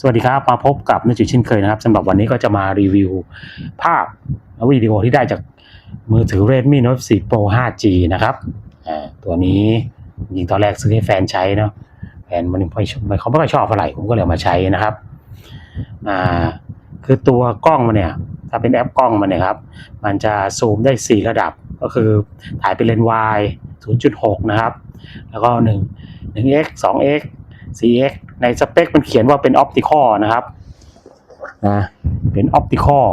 สวัสดีครับ มาพบกับนจิเช่นเคยนะครับสำหรับวันนี้ก็จะมารีวิว ภาพและวิดีโอที่ได้จากมือถือ Redmi Note 4 Pro 5G นะครับตัวนี้จริงตอนแรกซื้อให้แฟนใช้เนาะแฟนมันไม่ชอบเขาไม่ค่อยชอบเท่าไหร่ผมก็เลยมาใช้นะครับคือตัวกล้องมันเนี่ย ถ้าเป็นแอปกล้องมันเนี่ยครับ มันจะซูมได้ 4 ระดับก็คือถ่ายเป็นเลนส์ wide 0.6 นะครับ แล้วก็ 1 1x 2x 4x ในสเปคมันเขียนว่าเป็น optical นะครับนะเป็น optical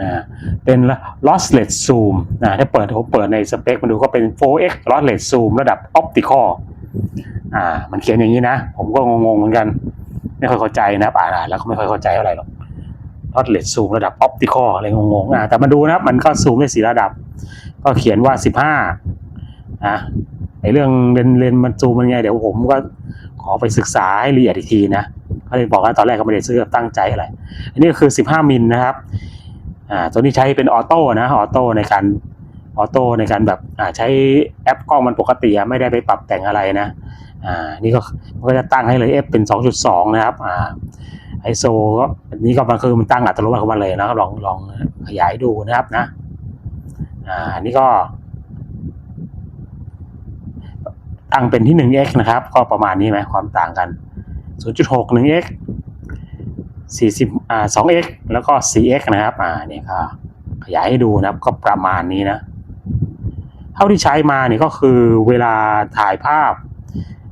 อ่าเป็น lossless zoom นะถ้าเปิดผมเปิดในสเปคมันดูก็เป็น 4x lossless zoom ระดับ optical อ่า มันเขียนอย่างนี้นะ ผมก็งงๆเหมือนกัน ไม่ค่อยเข้าใจนะอ่านๆแล้วก็ไม่ค่อยเข้าใจเท่าไหร่หรอก lossless zoom ระดับ optical อะไรงงๆอ่าแต่มาดูนะครับมันก็ซูมได้สี่ระดับ ก็เขียนว่า 15นะ ไอเรื่องเลนเลนมันซูมมันไงเดี๋ยวผมก็ขอไปศึกษาให้ละเอียดอีกทีนะก็เลยบอกว่าตอนแรกก็ไม่ได้ซื้อตั้งใจอะไร อันนี้คือ 15 มิลนะครับอ่าตัวนี้ใช้เป็นออโต้นะออโต้ในการออโต้ในการแบบอ่าใช้แอปกล้องมันปกติไม่ได้ไปปรับแต่งอะไรนะอ่านี่ก็มันก็จะตั้งให้เลย f เป็น 2.2 นะครับอ่าไอโซก็อันนี้ก็มันคือมันตั้งอัตโนมัติของมันเลยนะครับลองลองขยายดูนะครับนะอ่าอันนี้ก็ ตั้งเป็นที่ 1x นะครับ ก็ประมาณนี้ไหมความต่างกัน 0.6 1x 40อ่า 2x แล้วก็ 4x นะครับ อ่าเนี่ยก็ขยายให้ดูนะครับ ก็ประมาณนี้นะ เท่าที่ใช้มาเนี่ยก็คือเวลาถ่ายภาพ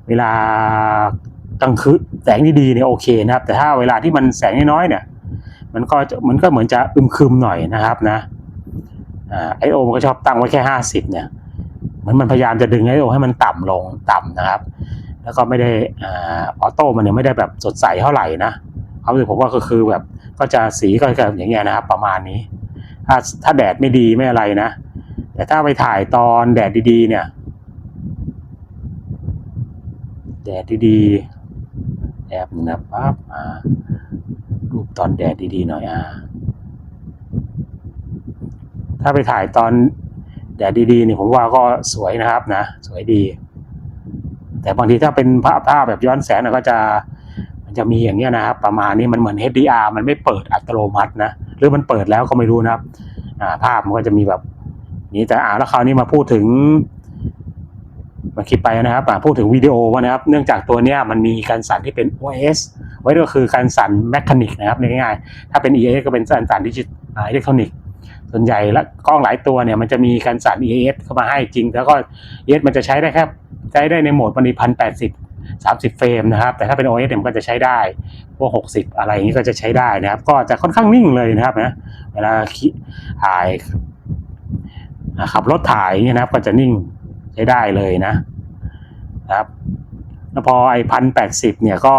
เวลากลางคืนแสงดีๆเนี่ยโอเคนะครับ แต่ถ้าเวลาที่มันแสงน้อยๆเนี่ย มันก็จะมันก็เหมือนจะอึมครึมหน่อยนะครับนะอ่าไอโอมันก็ชอบตั้งไว้แค่ห้าสิบเนี่ย มือนมันพยายามจะดึงไอโอให้มันต่ำลงต่ำนะครับ แล้วก็ไม่ได้อ่าออโต้มันเนี่ยไม่ได้แบบสดใสเท่าไหร่นะความรู้สึกผมว่าก็คือแบบก็จะสีก็จะอย่างเงี้ยนะครับ ประมาณนี้ ถ้าถ้าแดดไม่ดีไม่อะไรนะ แต่ถ้าไปถ่ายตอนแดดดีๆ เนี่ย แดดดีๆแอบหนึงนะปั๊บอ่ารูปตอนแดดดีๆหน่อยอ่าถ้าไปถ่ายตอน แดดดีๆนี่ผมว่าก็สวยนะครับนะ สวยดี แต่บางทีถ้าเป็นภาพภาพแบบย้อนแสงนะก็จะมันจะมีอย่างเงี้ยนะครับ ประมาณนี้มันเหมือน HDR มันไม่เปิดอัตโนมัตินะหรือมันเปิดแล้วก็ไม่รู้นะครับอ่าภาพมันก็จะมีแบบนี้แต่อ่าแล้วคราวนี้มาพูดถึงมาคลิปไปนะครับอ่าพูดถึงวิดีโอนะครับ เนื่องจากตัวเนี้ยมันมีการสั่นที่เป็น OS ไว้ก็คือการสั่นแมคานิกนะครับง่ายๆถ้าเป็น EA ก็เป็นการสั่นดิจิตอิเล็กทรอนิกส์ ส่วนใหญ่และกล้องหลายตัวเนี่ยมันจะมีการสั่น EAS เข้ามาให้จริง แล้วก็ EAS มันจะใช้ได้แค่ใช้ได้ในโหมดมันมีพันแปดสิบสามสิบเฟรมนะครับ แต่ถ้าเป็น OS เนี่ยมันก็จะใช้ได้พวกหกสิบอะไรอย่างนี้ก็จะใช้ได้นะครับ ก็จะค่อนข้างนิ่งเลยนะครับนะเวลาขี่ถ่ายขับรถถ่ายเนี่ยนะครับ ก็จะนิ่งใช้ได้เลยนะครับแล้วพอไอ้พันแปดสิบเนี่ยก็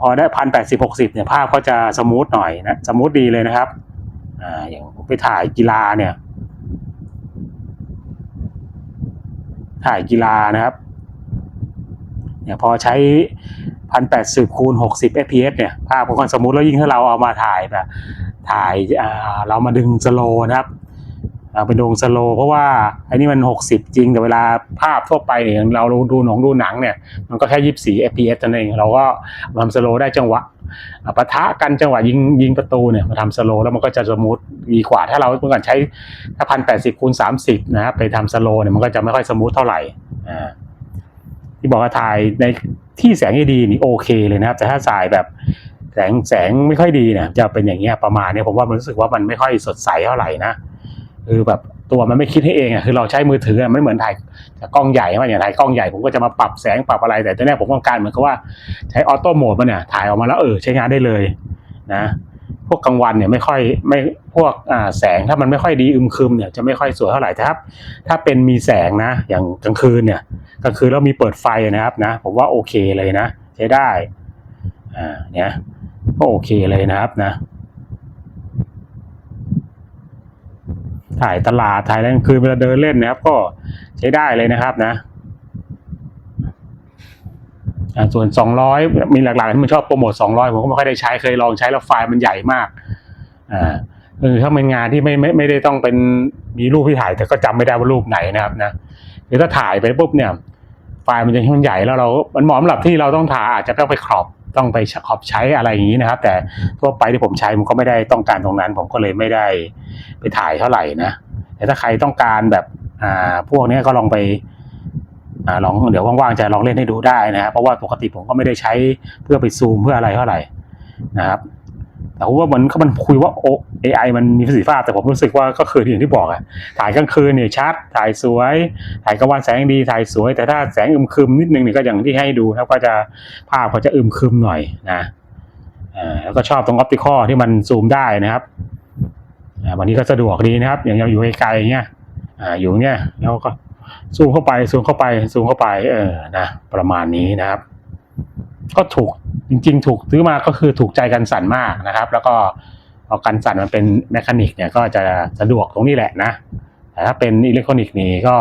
พอได้พันแปดสิบหกสิบเนี่ยภาพก็จะสมูทหน่อยนะสมูทดีเลยนะครับ อ่าอย่างไปถ่ายกีฬาเนี่ย ถ่ายกีฬานะครับเนี่ยพอใช้พันแปดสิบคูณหกสิบ fps เนี่ย ภาพของคนสมมุติแล้วยิ่งถ้าเราเอามาถ่ายแบบถ่ายเรามาดึงสโลนะครับ เอาไปดูสโล เพราะว่าไอ้นี่มันหกสิบจริง แต่เวลาภาพทั่วไปเนี่ยเราดูหนังดูหนังเนี่ย มันก็แค่ยี่สิบสี่ fps นั่นเองเราก็ทำสโลได้จังหวะปะทะกันจังหวะยิงยิงประตูเนี่ยมาทำสโลแล้วมันก็จะสมูทดีกว่า ถ้าเราเมื่อก่อนใช้ถ้าพันแปดสิบคูณสามสิบนะครับไปทำสโลเนี่ยมันก็จะไม่ค่อยสมูทเท่าไหร่อ่าที่บอกว่าถ่ายในที่แสงดีนี่โอเคเลยนะครับ แต่ถ้าสายแบบแสงแสงไม่ค่อยดีเนี่ยจะเป็นอย่างเงี้ยประมาณเนี้ยผมว่ามันรู้สึกว่ามันไม่ค่อยสดใสเท่าไหร่นะ คือแบบตัวมันไม่คิดให้เองอะคือเราใช้มือถือไม่เหมือนถ่ายกล้องใหญ่ใช่ไหมอย่างถ่ายกล้องใหญ่ผมก็จะมาปรับแสงปรับอะไรแต่ตัวนี้ผมต้องการเหมือนกับว่าใช้ออโต้โหมดมันเนี่ยถ่ายออกมาแล้วเออใช้งานได้เลยนะพวกกลางวันเนี่ยไม่ค่อยไม่พวกแสงถ้ามันไม่ค่อยดีอึมครึมเนี่ยจะไม่ค่อยสวยเท่าไหร่แต่ถ้าถ้าเป็นมีแสงนะ อย่างกลางคืนเนี่ยกลางคืนแล้วมีเปิดไฟนะครับนะ ผมว่าโอเคเลยนะ ใช้ได้อ่าเนี่ยก็โอเคเลยนะครับนะ ถ่ายตลาดถ่ายอะไรกลางคืนเวลาเดินเล่นนะครับ ก็ใช้ได้เลยนะครับนะอ่าส่วน 200 มีหลักๆที่มันชอบโปรโมท 200 ผมก็ไม่ค่อยได้ใช้เคยลองใช้แล้วไฟล์มันใหญ่มากอ่าคือถ้าเป็นงานที่ไม่ไม่ไม่ได้ต้องเป็นมีรูปที่ถ่ายแต่ก็จำไม่ได้ว่ารูปไหนนะครับนะคือถ้าถ่ายไปปุ๊บเนี่ย ไฟล์มันจะค่อนใหญ่แล้วเรา มันเหมาะสำหรับที่เราต้องถ่ายอาจจะต้องไปครอบ ต้องไปขอบใช้อะไรอย่างนี้นะครับ แต่ทั่วไปที่ผมใช้มันก็ไม่ได้ต้องการตรงนั้น ผมก็เลยไม่ได้ไปถ่ายเท่าไหร่นะแต่ถ้าใครต้องการแบบอ่าพวกเนี้ยก็ลองไปอ่าลองเดี๋ยวว่างๆจะลองเล่นให้ดูได้นะครับเพราะว่าปกติผมก็ไม่ได้ใช้เพื่อไปซูมเพื่ออะไรเท่าไหร่นะครับ แต่ว่ามันก็มันคุยว่าโอ AI มันมีประสิทธิภาพแต่ผมรู้สึกว่าก็คืออย่างที่บอกอะถ่ายกลางคืนเนี่ยชัดถ่ายสวย ถ่ายกลางวันแสงดีถ่ายสวย แต่ถ้าแสงอึมครึมนิดนึงเนี่ยก็อย่างที่ให้ดูนะครับก็จะภาพก็จะอึมครึมหน่อยนะอ่าแล้วก็ชอบตรงออปติคอที่มันซูมได้นะครับอ่าวันนี้ก็สะดวกดีนะครับ อย่างเราอยู่ไกลๆอย่างเงี้ยอ่าอยู่เนี้ยแล้วก็ซูมเข้าไปซูมเข้าไปซูมเข้าไปเออนะประมาณนี้นะครับ ก็ถูก จริง ๆ ถูกซื้อมาก็คือถูกใจกันสั่นมากนะครับ แล้วก็พอากันสั่นมันเป็นแมคานิกเนี่ยก็จะสะดวกตรงนี้แหละนะแต่ถ้าเป็นอิเล็กทรอนิกส์นี่ก็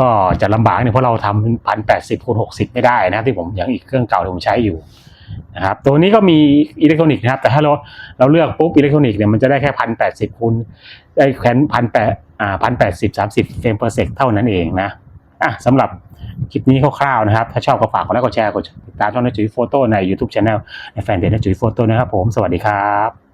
ก็จะลำบากเนี่ยเพราะเราทำพันแปดสิบคูณหกสิบไม่ได้นะครับที่ผมอย่างอีกเครื่องเก่าที่ผมใช้อยู่นะครับตัวนี้ก็มีอิเล็กทรอนิกส์นะครับ แต่ถ้าเราเราเลือกปุ๊บอิเล็กทรอนิกส์เนี่ยมันจะได้แค่พันแปดสิบคูณได้แค่พันแปดอ่าพันแปดสิบสามสิบเฟรม per sec เท่านั้นเองนะ อะสำหรับคลิปนี้คร่าวๆนะครับ ถ้าชอบก็ฝากกดไลค์กดแชร์กดติดตามช่องนจุ๋ยโฟโต้ใน YouTube Channel ในแฟนเพจนจุ๋ยโฟโต้นะครับผม สวัสดีครับ